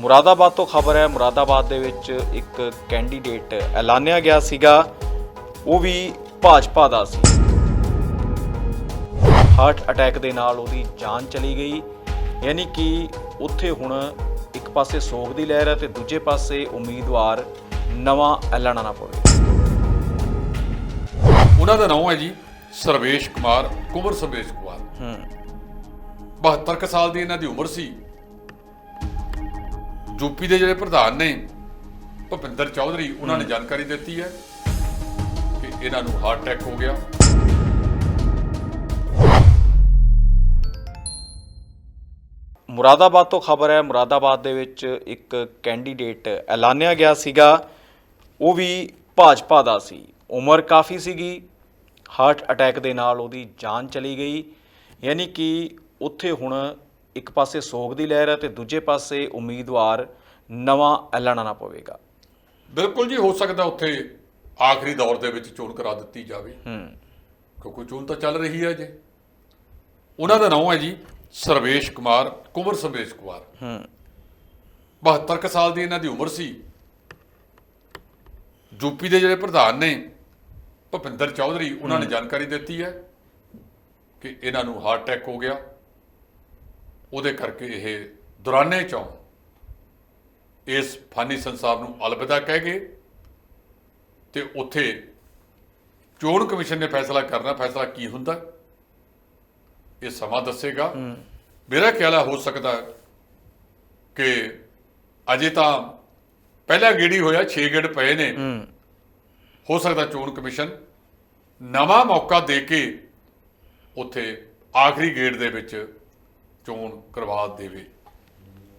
ਮੁਰਾਦਾਬਾਦ ਤੋਂ ਖਬਰ ਹੈ ਮੁਰਾਦਾਬਾਦ ਦੇ ਵਿੱਚ ਇੱਕ ਕੈਂਡੀਡੇਟ ਐਲਾਨਿਆ ਗਿਆ ਸੀਗਾ ਉਹ ਵੀ ਭਾਜਪਾ ਦਾ ਸੀ। ਹਾਰਟ ਅਟੈਕ ਦੇ ਨਾਲ ਉਹਦੀ ਜਾਨ ਚਲੀ ਗਈ। ਯਾਨੀ ਕਿ ਉੱਥੇ ਹੁਣ ਇੱਕ ਪਾਸੇ ਸੋਗ ਦੀ ਲਹਿਰ ਹੈ ਤੇ ਦੂਜੇ ਪਾਸੇ ਉਮੀਦਵਾਰ ਨਵਾਂ ਐਲਾਨਣਾ ਪਵੇ ਉਹਨਾਂ ਦਾ ਨਾਮ ਹੈ ਜੀ ਸਰਵੇਸ਼ ਕੁਮਾਰ ਕੁਮਰ ਸਰਵੇਸ਼ ਕੁਮਾਰ। ਹੂੰ। 72 ਕੁ ਸਾਲ ਦੀ ਇਹਨਾਂ ਦੀ ਉਮਰ ਸੀ। ਯੂਪੀ ਦੇ ਜਿਹੜੇ ਪ੍ਰਧਾਨ ਨੇ ਭੁਪਿੰਦਰ ਚੌਧਰੀ ਉਹਨਾਂ ਨੇ ਜਾਣਕਾਰੀ ਦਿੱਤੀ ਹੈ ਕਿ ਇਹਨਾਂ ਨੂੰ ਹਾਰਟ ਅਟੈਕ ਹੋ ਗਿਆ। ਮੁਰਾਦਾਬਾਦ ਤੋਂ ਖਬਰ ਹੈ ਮੁਰਾਦਾਬਾਦ ਦੇ ਵਿੱਚ ਇੱਕ ਕੈਂਡੀਡੇਟ ਐਲਾਨਿਆ ਗਿਆ ਸੀਗਾ। ਉਹ ਵੀ ਭਾਜਪਾ ਦਾ ਸੀ। ਉਮਰ ਕਾਫੀ ਸੀਗੀ। ਹਾਰਟ ਅਟੈਕ ਦੇ ਨਾਲ ਉਹਦੀ ਜਾਨ ਚਲੀ ਗਈ। ਯਾਨੀ ਕਿ ਉੱਥੇ ਹੁਣ ਇੱਕ ਪਾਸੇ ਸੋਗ ਦੀ ਲਹਿਰ ਹੈ ਤੇ ਦੂਜੇ ਪਾਸੇ ਉਮੀਦਵਾਰ ਨਵਾਂ ਐਲਾਨਣਾ ਪਵੇਗਾ। ਬਿਲਕੁਲ ਜੀ ਹੋ ਸਕਦਾ ਉੱਥੇ ਆਖਰੀ ਦੌਰ ਦੇ ਵਿੱਚ ਚੋਣ ਕਰਾ ਦਿੱਤੀ ਜਾਵੇ। ਹੂੰ। ਕਿਉਂਕਿ ਚੋਣ ਤਾਂ ਚੱਲ ਰਹੀ ਹੈ ਜੇ। ਉਹਨਾਂ ਦਾ ਨਾਮ ਹੈ ਜੀ ਸਰਵੇਸ਼ ਕੁਮਾਰ ਕੁਮਰ ਸਰਵੇਸ਼ ਕੁਮਾਰ। ਹੂੰ। 72 ਕੁ ਸਾਲ ਦੀ ਇਹਨਾਂ ਦੀ ਉਮਰ ਸੀ। ਯੂਪੀ ਦੇ ਜਿਹੜੇ ਪ੍ਰਧਾਨ ਨੇ ਭੁਪਿੰਦਰ ਚੌਧਰੀ ਉਹਨਾਂ ਨੇ ਜਾਣਕਾਰੀ ਦਿੱਤੀ ਹੈ ਕਿ ਇਹਨਾਂ ਨੂੰ ਹਾਰਟ ਅਟੈਕ ਹੋ ਗਿਆ। ਉਹਦੇ ਕਰਕੇ ਇਹ ਦੁਰਾਨੇ ਚੋਂ ਇਸ ਫਾਨੀ ਸੰਸਾਰ ਨੂੰ ਅਲਵਿਦਾ ਕਹਿ ਗਏ ਤੇ ਉੱਥੇ ਚੋਣ ਕਮਿਸ਼ਨ ਨੇ ਫੈਸਲਾ ਕਰਨਾ ਫੈਸਲਾ ਕੀ ਹੁੰਦਾ? ਇਹ ਸਮਾਂ ਦੱਸੇਗਾ। ਮੇਰਾ ਖਿਆਲ ਹੈ ਹੋ ਸਕਦਾ ਕਿ ਅਜੇ ਤਾਂ ਪਹਿਲਾ ਗੇੜੀ ਹੋਇਆ 6 ਗੇੜ ਪਏ ਨੇ। ਹੂੰ। ਹੋ ਸਕਦਾ ਚੋਣ ਕਮਿਸ਼ਨ ਨਵਾਂ ਮੌਕਾ ਦੇ ਕੇ ਉੱਥੇ ਆਖਰੀ ਗੇੜ ਦੇ ਵਿੱਚ ਚੋਣ ਕਰਵਾ ਦੇਵੇ।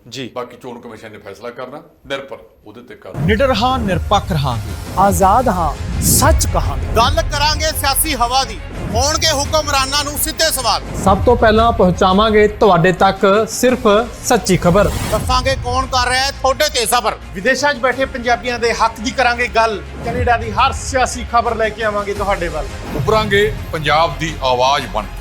ਜੀ। ਬਾਕੀ ਚੋਣ ਕਮਿਸ਼ਨ ਨੇ ਫੈਸਲਾ ਕਰਨਾ ਨਿਰਭਰ ਉਹਦੇ ਤੇ ਕਰਨਾ ਨਿਡਰ ਹਾਂ ਨਿਰਪੱਖ ਰਹਾਂਗੇ। ਆਜ਼ਾਦ ਹਾਂ ਸੱਚ ਕਹਾਂਗੇ। ਗੱਲ ਕਰਾਂਗੇ ਸਿਆਸੀ ਹਵਾ ਦੀ। ਹੋਣਗੇ ਹੁਕਮਰਾਨਾਂ ਨੂੰ ਸਿੱਧੇ ਸਵਾਲ। ਸਭ ਤੋਂ ਪਹਿਲਾਂ ਪਹੁੰਚਾਵਾਂਗੇ ਤੁਹਾਡੇ ਤੱਕ ਸਿਰਫ ਸੱਚੀ ਖਬਰ। ਦੱਸਾਂਗੇ ਕੌਣ ਕਰ ਰਿਹਾ ਹੈ ਤੁਹਾਡੇ ਤੇ ਸਬਰ। ਵਿਦੇਸ਼ਾਂ 'ਚ ਬੈਠੇ ਪੰਜਾਬੀਆਂ ਦੇ ਹੱਕ ਦੀ ਕਰਾਂਗੇ ਗੱਲ। ਕੈਨੇਡਾ ਦੀ ਹਰ ਸਿਆਸੀ ਖਬਰ ਲੈ ਕੇ ਆਵਾਂਗੇ ਤੁਹਾਡੇ ਵੱਲ। ਉਭਰਾਂਗੇ ਪੰਜਾਬ ਦੀ ਆਵਾਜ਼ ਬਣ ਕੇ।